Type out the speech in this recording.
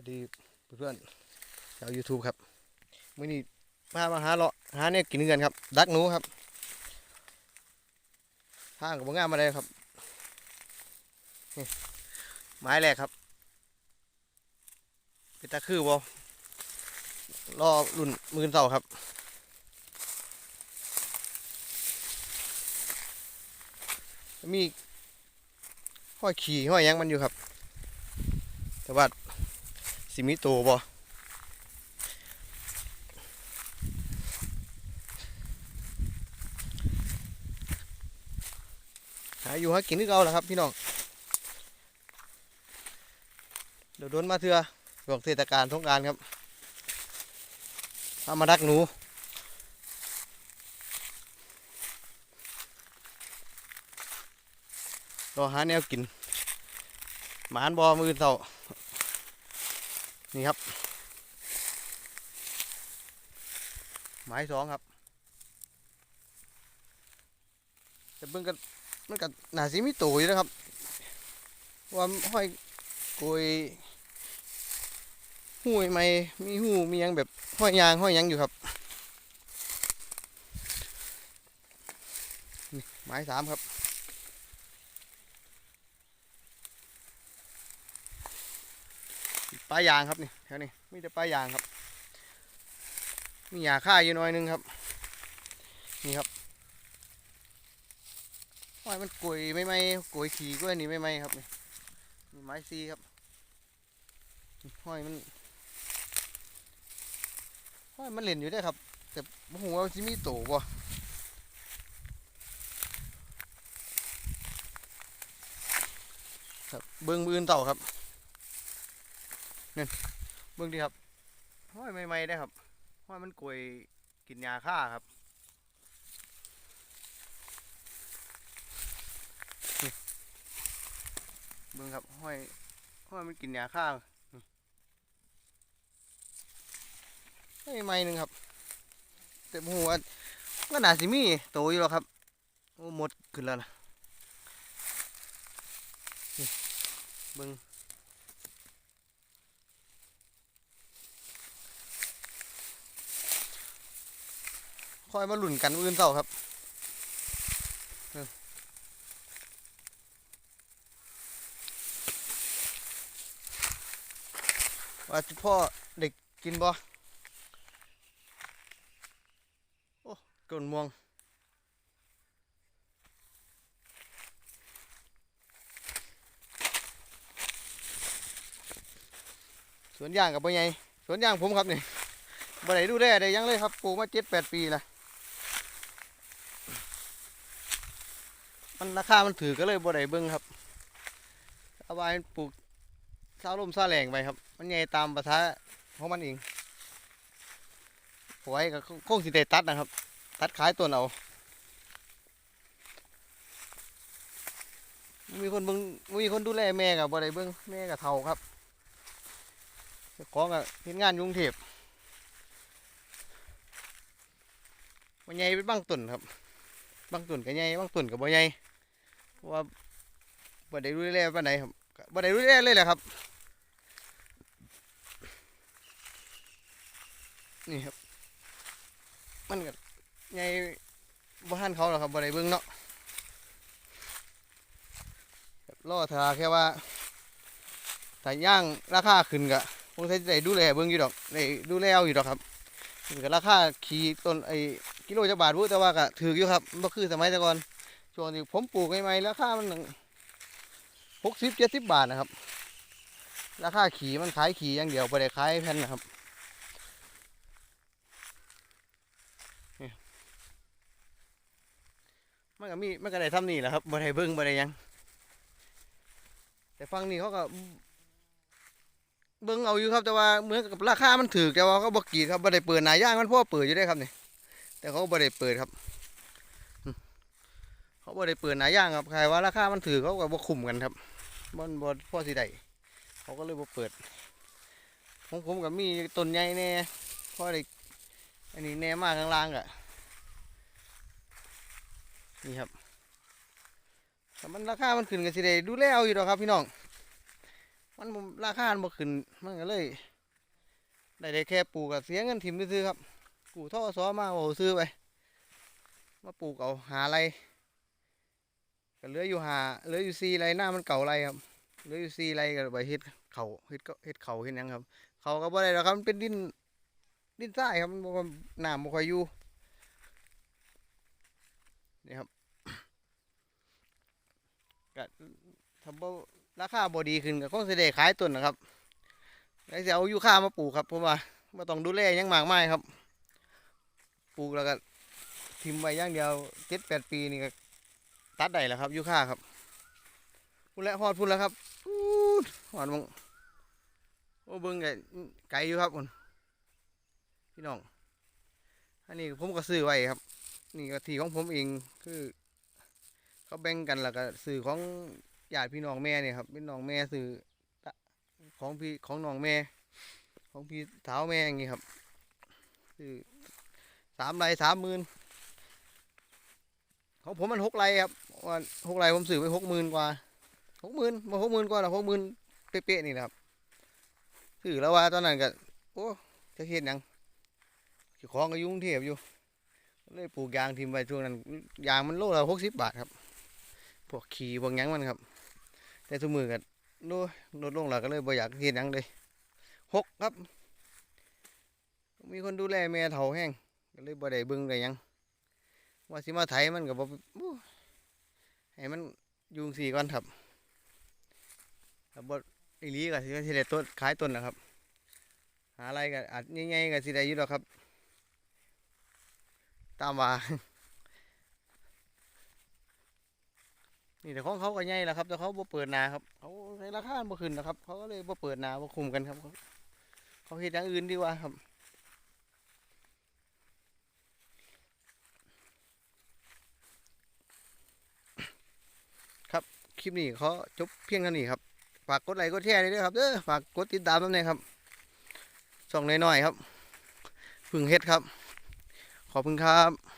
วัสดีเพื่อนๆชาว YouTube ครับมื่อนี้พามาหาเลาะหาเนี่ยกินกันครับ ดักหนูครับทางกับงามมาเลยครับนี่ไม้แรกครับเป็นตะคือบอรอรุ่นมือเสาครับมีห้อยขี่ห้อยยังมันอยู่ครับ แต่ว่า สิมีโตบ่หาอยู่หากินนึกเอาแหละครับพี่น้องเดี๋ยวโดนมาเถื่อช่วงเทศกาลสงการครับพามาดักหนูรอหาแนวกินหมานบอมือเสา นี่ครับ หมายสองครับ แต่เบิ่งกันมันก็น่าสิมีตอยู่นะครับ ว่าห้อยโกยหูใหม่มีหูมียังแบบห้อยยางห้อยยังอยู่ครับนี่หมายสามครับ ปลายางครับนี่แถวนี้มีแต่ปลายางครับ มีหญ้าค่าอยู่หน่อยนึงครับ นี่ครับห้อยมันกลวยไม่ไหมกลวยขี่กล้วยนี่ไม่ไหมครับนี่มีไม้ซีครับห้อยมันห้อยมันเล่นอยู่ได้ครับ แต่บ่ฮู้ว่าสิมีโตบ่ครับเบิ่งมืออื่นเต่าครับ เบิ่งดีครับห้อยใหม่ๆได้ครับห้อยมันกลวยกินยาฆ่าครับเบิ่งครับห้อยห้อยมันกินยาฆ่าห้อยใหม่หนึ่งครับแต่ผมว่าก็น่าสิมีโตอยู่แล้วครับโอ้หมดขึ้นแล้วนะเบิ่ง คอยมาหลุ่นกันอื่นเสาครับว่าจุพ่อเด็กกินบ่โอ้กลนม่วงสวนยางกับบ่ใหญ่สวนยางผมครับนี่บ่ได้ดูแลได้ยังเลยครับปลูกมาเจ็ดแปดปีนะ มันราคา มันถือก็เลยบ่ได้เบิ่งครับเอาไว้ปลูกซาลมซาแหลงไปครับ มันใหญ่ตามภาษาของมันเองไว้ก็คงสิได้ตัดนะครับ ตัดขายต้นเอา มีคนเบิ่งมีคนดูแลแม่กับบ่ได้เบิ่งแม่กับเฒ่าครับของกับเฮ็ดงานยุงเทพบ่ใหญ่เป็นบางต้นครับบางต้นก็ใหญ่บางต้นก็บ่ใหญ่ เพราะว่าบ่ได้ดูแลปานใดครับบ่ได้ดูแลเลยแหละครับ นี่ครับ มันก็ใหญ่บ่ทันเขาหรอกครับบ่ได้เบิ่งเนาะรอถ้าแค่ว่าถ้าย่างราคาขึ้นก็คงสิได้ดูแลเบิ่งอยู่ดอกได้ดูแลเอาอยู่ดอกครับนี่ก็ราคาขี่ต้นไอ้กิโลจะบาทรู้แต่ว่าก็ถืออยู่ครับบ่คือสมัยแต่ก่อน ช่วงที่ผมปลูกใหม่ๆราคามันหกสิบเจ็ดสิบบาทนะครับ ราคาขี่มันขายขี่อย่างเดียวไม่ได้ขายแผ่นนะครับมันก็มีมันก็ได้ทำนี่แหละครับบ่ได้เบิ้งบ่ได้ยัง แต่ฟังนี่เขาก็เบิ้งเอาอยู่ครับแต่ว่าเหมือนกับราคามันถือแต่ว่าเขาบ่กรีดครับบ่ได้เปิดหนาย่างมันพ่อเปิดอยู่ได้ครับนี่แต่เขาบ่ได้เปิดครับ เขาบ่ได้เปิดหนาย่างครับใครว่าราคามันถือเขาก็บ่คุ้มกันครับมันบ่พ่อสิได้เขาก็เลยบ่เปิดของผมก็มีต้นใหญ่แน่พ่อได้อันนี้แน่มากข้างล่างอะนี่ครับแต่มันราคามันขึ้นก็สิได้ดูแลเอาอยู่ดอกครับพี่น้อง มันราคามันบ่ขึ้นมันก็เลยได้ได้แค่ปลูกกับเสียเงินทิมซื้อครับปลูท่อซอมาโอ้ซื้อไปมาปลูกเอาหาอะไร ก็เหลืออยู่หาเหลืออยู่สี่ไรหน้ามันเก่าไรครับเหลืออยู่สี่ไรก็ไปเฮ็ดเขาเฮ็ดก็เฮ็ดเขาเฮ็ดยังครับ เขาก็บ่ได้หรอกครับมันเป็นดินดินทรายครับมันบ่ค่อยน้ำบ่ค่อยอยู่นี่ครับก็ทำบ่ราคาบ่ดีขึ้นก็คงสิได้ขายต้นนะครับแล้วสิเอายูคามาปลูกครับเพราะว่าบ่ต้องดูแลยังมากมายครับ ปลูกแล้วก็ทิมไว้อย่างเดียว7-8ปีนี่ก็ ตัดได้แล้วครับยูค่าครับพุ่นแล้วฮอดพุ่นแล้วครับพูดฮอดมงโอ้เบิ่งไกไกลอยู่ครับคุณพี่น้องอันนี้ผมก็ซื้อไว้ครับ นี่ก็ที่ของผมเองคือ เขาแบ่งกันแล้วก็ซื้อของญาติพี่น้องแม่เนี่ยครับเป็นน้องแม่ซื้อของพี่ของน้องแม่ ของพี่สาวแม่อย่างงี้ครับซื้อสามไรสามหมื่น ของผมมันหกไรครับว่าหกไรผมซื้อไปหกหมื่นกว่าหกหมื่นมาหกหมื่นกว่าแล้วหกหมื่นเป๊ะๆนี่นะครับถือแล้วว่าตอนนั้นก็โอ้จะเฮ็ดหยังเจ้ของก็ยุ่งเทพอยู่เลยปลูกยางทิมไว้ช่วงนั้นยางมันโลละหกสิบบาทครับพวกขี่พวกยังมันครับ แต่ทุกมือก็โลลดลงแล้วก็เลยบ่อยากเฮ็ดหยังเลยหกครับ มีคนดูแลแม่เฒ่าแห้งก็เลยบ่ได้เบิ่งได้ยัง ว่าสิมาไถมันก็บ่โอ้ให้มันยุงสี่ก่อนครับครับบ่อีลีก็สิสิได้ต้นขายต้นนะครับ หาอะไรก็อาจง่ายๆก็สิได้อยู่ดอกครับ ตามว่านี่แต่ของเขาก็ใหญ่แล้วครับแต่เขาบ่เปิดนาครับเขาในราคาบ่ขึ้นนะครับ เขาก็เลยบ่เปิดนาบ่คุมกันครับ เขาเขาเฮ็ดอย่างอื่นดีกว่าครับ คลิปนี้เขาจบเพียงเท่านี้ครับ ฝากกดไลค์กดแชร์ด้วยครับเด้อฝากกดติดตามด้วยนะครับช่องน้อยๆครับพึ่งเฮ็ดครับ ขอบคุณครับ